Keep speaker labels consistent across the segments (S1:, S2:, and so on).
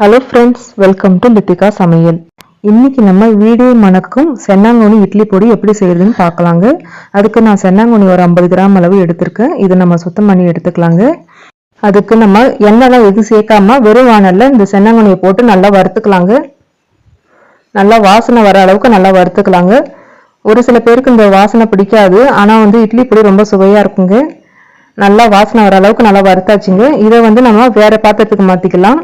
S1: Hello friends welcome to Lithika சமையல் இன்னைக்கு நம்ம வீடு மணக்கும் சென்னாங்கோனி இட்லி பொடி எப்படி செய்யறதுன்னு பார்க்கலாங்க. அதுக்கு நான் சென்னாங்கோனி ஒரு ஐம்பது கிராம் அளவு எடுத்திருக்கேன். இதை நம்ம சுத்தம் பண்ணி எடுத்துக்கலாங்க. அதுக்கு நம்ம எண்ணெய்லாம் எதுவும் சேர்க்காம வெறும் வானல்ல இந்த சென்னாங்கோனியை போட்டு நல்லா வறுத்துக்கலாங்க. நல்லா வாசனை வர அளவுக்கு நல்லா வறுத்துக்கலாங்க. ஒரு சில பேருக்கு இந்த வாசனை பிடிக்காது. ஆனால் வந்து இட்லி பொடி ரொம்ப சுவையாக இருக்குங்க. நல்லா வாசனை வர அளவுக்கு நல்லா வறுத்தாச்சுங்க. இதை வந்து நம்ம வேற பாத்திரத்துக்கு மாற்றிக்கலாம்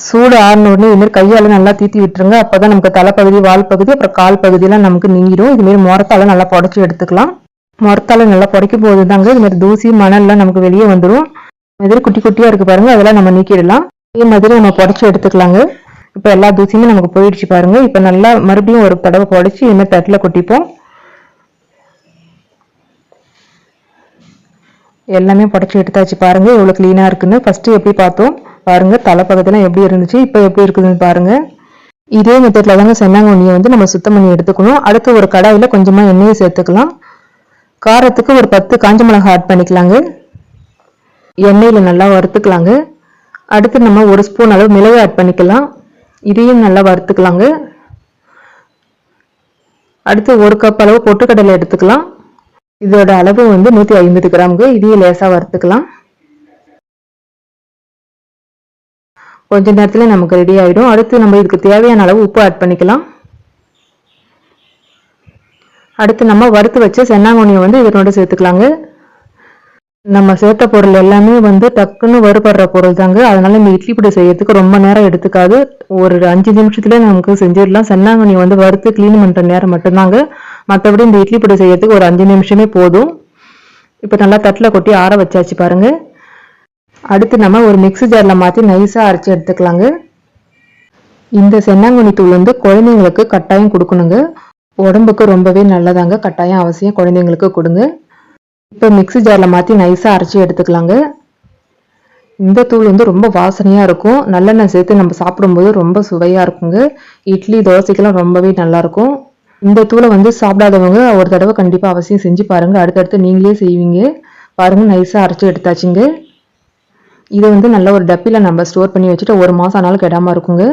S1: சூடு ஆறினோடனே இதுமாரி கையால் நல்லா தீத்தி விட்டுருங்க. அப்பதான் நமக்கு தலைப்பகுதி வால் பகுதி அப்புறம் கால் பகுதியெல்லாம் நமக்கு நீங்கிடும். இதுமாரி முரத்தால நல்லா புடச்சி எடுத்துக்கலாம். முறத்தால நல்லா புடைக்கும் போது தாங்க இது மாதிரி தூசி மணல்லாம் நமக்கு வெளியே வந்துடும் மாதிரி குட்டி குட்டியாக இருக்கு பாருங்கள் அதெல்லாம் நம்ம நீக்கிடலாம். இதே மாதிரி நம்ம புடச்சி எடுத்துக்கலாங்க. இப்போ எல்லா தூசியுமே நமக்கு போயிடுச்சு பாருங்கள் இப்போ நல்லா மறுபடியும் ஒரு தடவை புடச்சி இந்த தட்டில் கொட்டிப்போம். எல்லாமே புடச்சி எடுத்தாச்சு பாருங்க. எவ்வளோ க்ளீனாக இருக்குன்னு. ஃபஸ்ட்டு எப்படி பார்த்தோம்? பாருங்க தலைப்பக்கத்துலாம் எப்படி இருந்துச்சு இப்போ எப்படி இருக்குதுன்னு பாருங்க. இதே மெத்தட்ல தாங்க சென்னாங்கண்ணியை வந்து நம்ம சுத்தம் பண்ணி எடுத்துக்கணும். அடுத்து ஒரு கடாயில கொஞ்சமா எண்ணெயை சேர்த்துக்கலாம். காரத்துக்கு ஒரு பத்து காஞ்ச மிளகா ஆட் பண்ணிக்கலாங்க. எண்ணெயில நல்லா வறுத்துக்கலாங்க. அடுத்து நம்ம ஒரு ஸ்பூன் அளவு மிளகு ஆட் பண்ணிக்கலாம். இதையும் நல்லா வறுத்துக்கலாங்க. அடுத்து ஒரு கப் அளவு பொட்டுக்கடலை எடுத்துக்கலாம். இதோட அளவு வந்து நூற்றி ஐம்பது கிராமுக்கு இதையும் லேசாக வறுத்துக்கலாம். கொஞ்ச நேரத்தில் நமக்கு ரெடி ஆகிடும் அடுத்து நம்ம இதுக்கு தேவையான அளவு உப்பு ஆட் பண்ணிக்கலாம். அடுத்து நம்ம வறுத்து வச்ச சென்னாங்கோனியை வந்து இதனோட சேர்த்துக்கலாங்க. நம்ம சேர்த்த பொருள் எல்லாமே வந்து டக்குன்னு வறுபடுற பொருள் தாங்க. அதனால இந்த இட்லி பொடி செய்யறதுக்கு ரொம்ப நேரம் எடுத்துக்காது. ஒரு அஞ்சு நிமிஷத்துல நமக்கு செஞ்சிடலாம். சென்னாங்கண்ணி வந்து வறுத்து க்ளீன் பண்ணுற நேரம் மட்டும்தாங்க. மற்றபடி இந்த இட்லி பொடி செய்யறதுக்கு ஒரு அஞ்சு நிமிஷமே போதும். இப்போ நல்லா தட்டில் கொட்டி ஆற வச்சாச்சு பாருங்கள் அடுத்து நம்ம ஒரு மிக்ஸி ஜாரில் மாற்றி நைஸாக அரைச்சி எடுத்துக்கலாங்க. இந்த சென்னாங்குனி தூள் வந்து குழந்தைங்களுக்கு கட்டாயம் கொடுக்கணுங்க. உடம்புக்கு ரொம்பவே நல்லதாங்க. கட்டாயம் அவசியம் குழந்தைங்களுக்கு கொடுங்க. இப்போ மிக்ஸி ஜாரில் மாற்றி நைஸாக அரைச்சி எடுத்துக்கலாங்க. இந்த தூள் வந்து ரொம்ப வாசனையாக இருக்கும். நல்லெண்ணெய் சேர்த்து நம்ம சாப்பிடும்போது ரொம்ப சுவையாக இருக்குங்க. இட்லி தோசைக்கெல்லாம் ரொம்பவே நல்லாயிருக்கும் இந்த தூளை வந்து சாப்பிடாதவங்க ஒரு தடவை கண்டிப்பாக அவசியம் செஞ்சு பாருங்கள் அடுத்தடுத்து நீங்களே செய்வீங்க. பாருங்கள் நைஸாக அரைச்சி எடுத்தாச்சுங்க. இது வந்து நல்ல ஒரு டப்பியில் நம்ம ஸ்டோர் பண்ணி வச்சுட்டு ஒரு மாதம் ஆனாலும் கெடாமல் இருக்குங்க.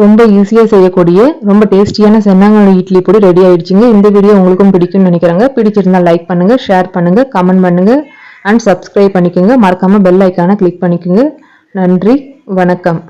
S1: ரொம்ப ஈஸியாக செய்யக்கூடிய ரொம்ப டேஸ்டியான சென்னாங்கண்ணி இட்லி பொடி ரெடி ஆயிடுச்சுங்க. இந்த வீடியோ உங்களுக்கும் பிடிக்கும்னு நினைக்கிறாங்க. பிடிச்சிருந்தா லைக் பண்ணுங்கள் ஷேர் பண்ணுங்கள் கமெண்ட் பண்ணுங்கள் அண்ட் சப்ஸ்கிரைப் பண்ணிக்கோங்க. மறக்காமல் பெல் ஐக்கானை கிளிக் பண்ணிக்கோங்க. நன்றி வணக்கம்.